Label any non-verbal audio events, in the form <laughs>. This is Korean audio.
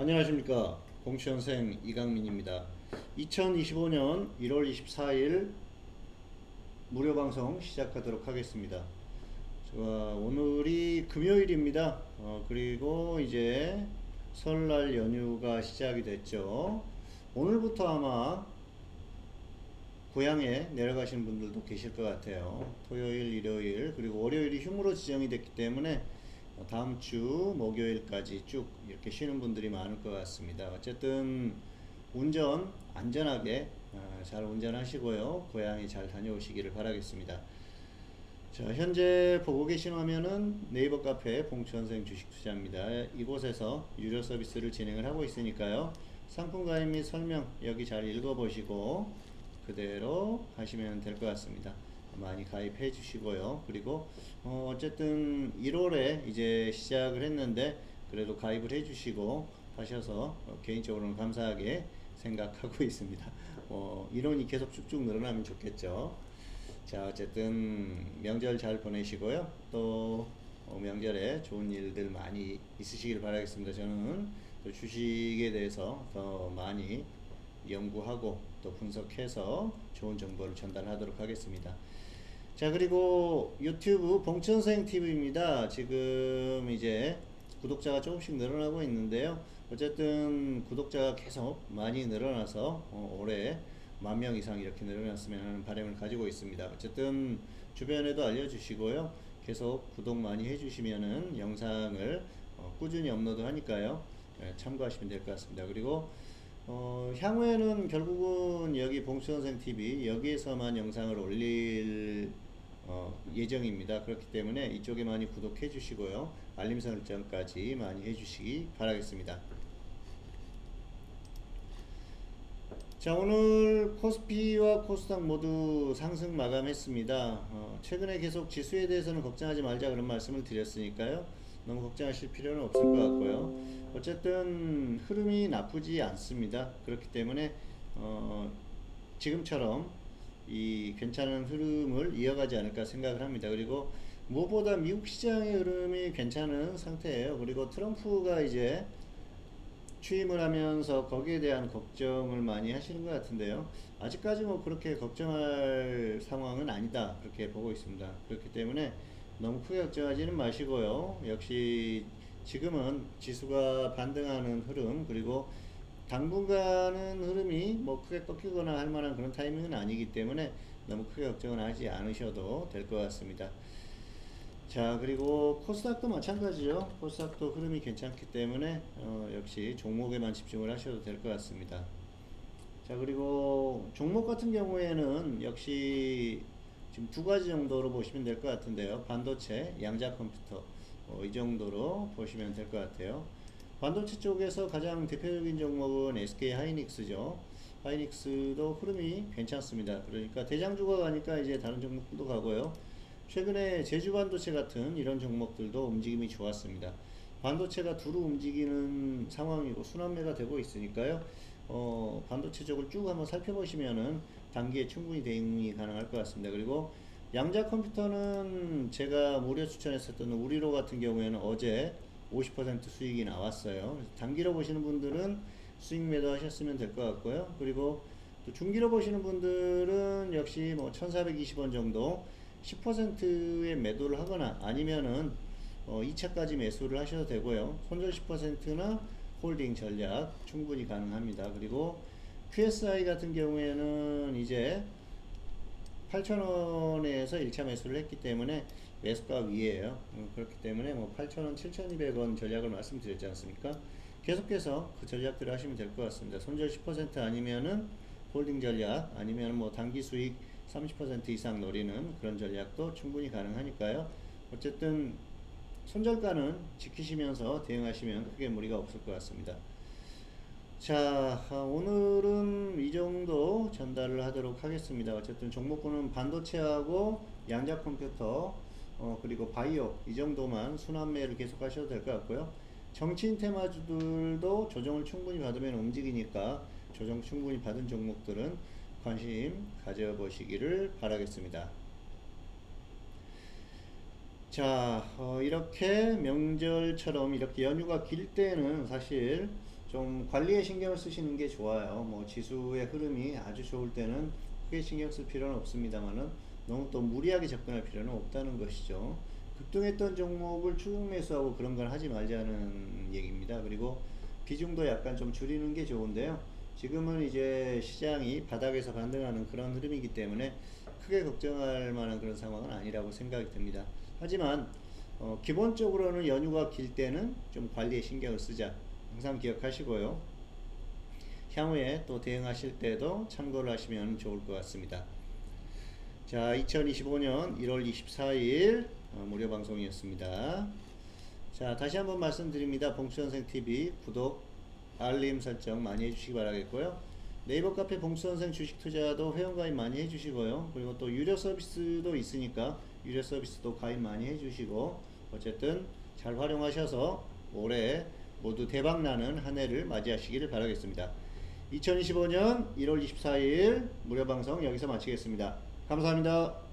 안녕하십니까. 공치원생 이강민입니다. 2025년 1월 24일 무료 방송 시작하도록 하겠습니다. 자, 오늘이 금요일입니다. 어, 그리고 이제 설날 연휴가 시작이 됐죠. 오늘부터 아마 고향에 내려가시는 분들도 계실 것 같아요. 토요일, 일요일, 그리고 월요일이 휴무로 지정이 됐기 때문에 어, 다음 주 목요일까지 쭉 이렇게 쉬는 분들이 많을 것 같습니다. 어쨌든 운전 안전하게 어, 잘 운전하시고요. 고향에 잘 다녀오시기를 바라겠습니다. 자, 현재 보고 계신 화면은 네이버 카페 봉천생 주식 투자입니다. 이곳에서 유료 서비스를 진행을 하고 있으니까요. 상품 가입 및 설명 여기 잘 읽어보시고 그대로 하시면 될 것 같습니다. 많이 가입해 주시고요. 그리고 어, 어쨌든 1월에 이제 시작을 했는데 그래도 가입을 해 주시고 하셔서 어, 개인적으로는 감사하게 생각하고 <laughs> 있습니다. 어, 인원이 계속 쭉쭉 늘어나면 좋겠죠. 자, 어쨌든 명절 잘 보내시고요. 또 어, 명절에 좋은 일들 많이 있으시길 바라겠습니다. 저는 또 주식에 대해서 더 많이 연구하고 또 분석해서 좋은 정보를 전달하도록 하겠습니다. 자, 그리고 유튜브 봉천생 TV입니다. 지금 이제 구독자가 조금씩 늘어나고 있는데요. 어쨌든 구독자가 계속 많이 늘어나서 어, 올해 만 명 이상 이렇게 늘어났으면 하는 바람을 가지고 있습니다. 어쨌든 주변에도 알려주시고요. 계속 구독 많이 해주시면은 영상을 어, 꾸준히 업로드 하니까요. 예, 참고하시면 될 것 같습니다. 그리고 어, 향후에는 결국은 여기 봉수선생 TV 여기에서만 영상을 올릴 어, 예정입니다. 그렇기 때문에 이쪽에 많이 구독해 주시고요. 알림 설정까지 많이 해 주시기 바라겠습니다. 자 오늘 코스피와 코스닥 모두 상승 마감했습니다. 어, 최근에 계속 지수에 대해서는 걱정하지 말자 그런 말씀을 드렸으니까요. 너무 걱정하실 필요는 없을 것 같고요. 어쨌든 흐름이 나쁘지 않습니다. 그렇기 때문에 어, 지금처럼 이 괜찮은 흐름을 이어가지 않을까 생각을 합니다. 그리고 무엇보다 미국 시장의 흐름이 괜찮은 상태예요. 그리고 트럼프가 이제 취임을 하면서 거기에 대한 걱정을 많이 하시는 것 같은데요. 아직까지 뭐 그렇게 걱정할 상황은 아니다. 그렇게 보고 있습니다. 그렇기 때문에 너무 크게 걱정하지는 마시고요. 역시 지금은 지수가 반등하는 흐름, 그리고 당분간은 흐름이 뭐 크게 꺾이거나 할 만한 그런 타이밍은 아니기 때문에 너무 크게 걱정은 하지 않으셔도 될 것 같습니다. 자 그리고 코스닥도 마찬가지죠. 코스닥도 흐름이 괜찮기 때문에 어, 역시 종목에만 집중을 하셔도 될 것 같습니다. 자 그리고 종목 같은 경우에는 역시 지금 두 가지 정도로 보시면 될 것 같은데요. 반도체 양자 컴퓨터 어, 이 정도로 보시면 될 것 같아요 반도체 쪽에서 가장 대표적인 종목은 SK 하이닉스죠 하이닉스도 흐름이 괜찮습니다 그러니까 대장주가 가니까 이제 다른 종목들도 가고요 최근에 제주 반도체 같은 이런 종목들도 움직임이 좋았습니다. 반도체가 두루 움직이는 상황이고 순환매가 되고 있으니까요. 어, 반도체 쪽을 쭉 한번 살펴보시면은 단기에 충분히 대응이 가능할 것 같습니다. 그리고 양자 컴퓨터는 제가 무료 추천했었던 우리로 같은 경우에는 어제 50% 수익이 나왔어요. 단기로 보시는 분들은 수익 매도 하셨으면 될 것 같고요. 그리고 또 중기로 보시는 분들은 역시 뭐 1420원 정도 10%의 매도를 하거나 아니면은 어 2차까지 매수를 하셔도 되고요. 손절 10%나 홀딩 전략 충분히 가능합니다. 그리고 QSI 같은 경우에는 이제 8,000원에서 1차 매수를 했기 때문에 매수가 위에요. 음, 그렇기 때문에 뭐 8,000원, 7,200원 전략을 말씀드렸지 않습니까? 계속해서 그 전략들을 하시면 될 것 같습니다. 손절 10% 아니면은 홀딩 전략 아니면 뭐 단기 수익 30% 이상 노리는 그런 전략도 충분히 가능하니까요. 어쨌든 손절가는 지키시면서 대응하시면 크게 무리가 없을 것 같습니다. 자, 아, 오늘은 이 정도 전달을 하도록 하겠습니다. 어쨌든 종목군은 반도체하고 양자 컴퓨터, 어, 그리고 바이오 이 정도만 순환매를 계속 하셔도 될 것 같고요. 정치인 테마주들도 조정을 충분히 받으면 움직이니까 조정 충분히 받은 종목들은 관심 가져보시기를 바라겠습니다. 자, 어, 이렇게 명절처럼 이렇게 연휴가 길 때는 사실 좀 관리에 신경을 쓰시는 게 좋아요. 뭐 지수의 흐름이 아주 좋을 때는 크게 신경 쓸 필요는 없습니다만은 너무 또 무리하게 접근할 필요는 없다는 것이죠. 급등했던 종목을 추격 매수하고 그런 걸 하지 말자는 얘기입니다. 그리고 비중도 약간 좀 줄이는 게 좋은데요. 지금은 이제 시장이 바닥에서 반등하는 그런 흐름이기 때문에 크게 걱정할 만한 그런 상황은 아니라고 생각이 듭니다. 하지만 어, 기본적으로는 연휴가 길 때는 좀 관리에 신경을 쓰자. 항상 기억하시고요. 향후에 또 대응하실 때도 참고를 하시면 좋을 것 같습니다. 자, 2025년 1월 24일 어, 무료 방송이었습니다. 자, 다시 한번 말씀드립니다. 봉수선생 TV 구독, 알림 설정 많이 해주시기 바라겠고요. 네이버 카페 봉수선생 주식 투자도 회원가입 많이 해주시고요. 그리고 또 유료 서비스도 있으니까 유료 서비스도 가입 많이 해주시고 어쨌든 잘 활용하셔서 올해 모두 대박 나는 한 해를 맞이하시기를 바라겠습니다. 2025년 1월 24일 무료 방송 여기서 마치겠습니다. 감사합니다.